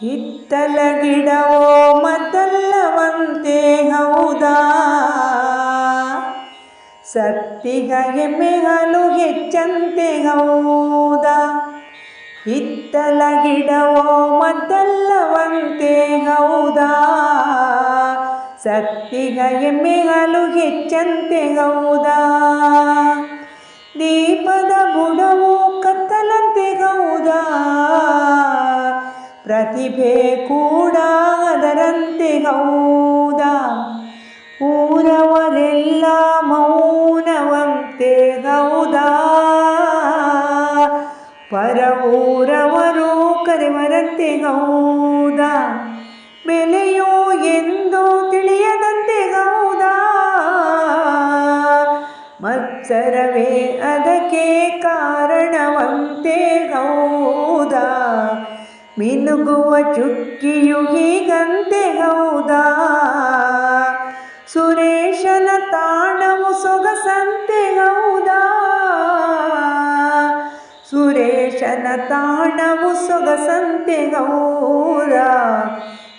ಹಿತ್ತಲ ಗಿಡವೋ ಮದ್ದಲ್ಲವಂತೆ ಹೌದಾ? ಸತ್ತಿಗ ಎಮ್ಮೆ ಹೆಚ್ಚಂತೆ ಹೌದಾ? ಹಿತ್ತಲ ಗಿಡವೋ ಮದ್ದಲ್ಲವಂತೆ ಹೌದಾ? ಸತ್ತಿಗ ಎಮ್ಮೆ ಹೆಚ್ಚಂತೆ ಹೌದಾ? ಪ್ರತಿಭೆ ಕೂಡ ಅದರಂತೆ ಹೌದ? ಊರವರೆಲ್ಲ ಮೌನವಂತೆ ಹೌದ? ಪರ ಊರವರು ಕರೆವರಂತೆ ಹೌದ? ಬೆಲೆಯೋ ಎಂದು ತಿಳಿಯದಂತೆ ಹೌದ? ಮತ್ಸರವೇ ಅದಕ್ಕೆ ಕಾರಣವಂತೆ ಹೌದಾ ಮಿನುಗುವ ಚುಕ್ಕಿಯು ಹೀಗಂತೆ ಹೌದಾ? ಸುರೇಶನ ತಾಣವು ಸೊಗಸಂತೆ ಹೌದಾ? ಸುರೇಶನ ತಾಣವು ಸೊಗಸಂತೆ ಹೌದಾ?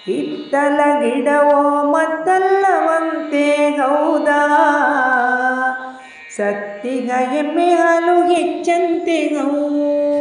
ಹಿತ್ತಲ ಗಿಡವೋ ಮತ್ತಲ್ಲವಂತೆ ಹೌದಾ? ಸತ್ತಿಗ ಎಮ್ಮೆ ಹಾಲು ಹೆಚ್ಚಂತೆ ಹೌದಾ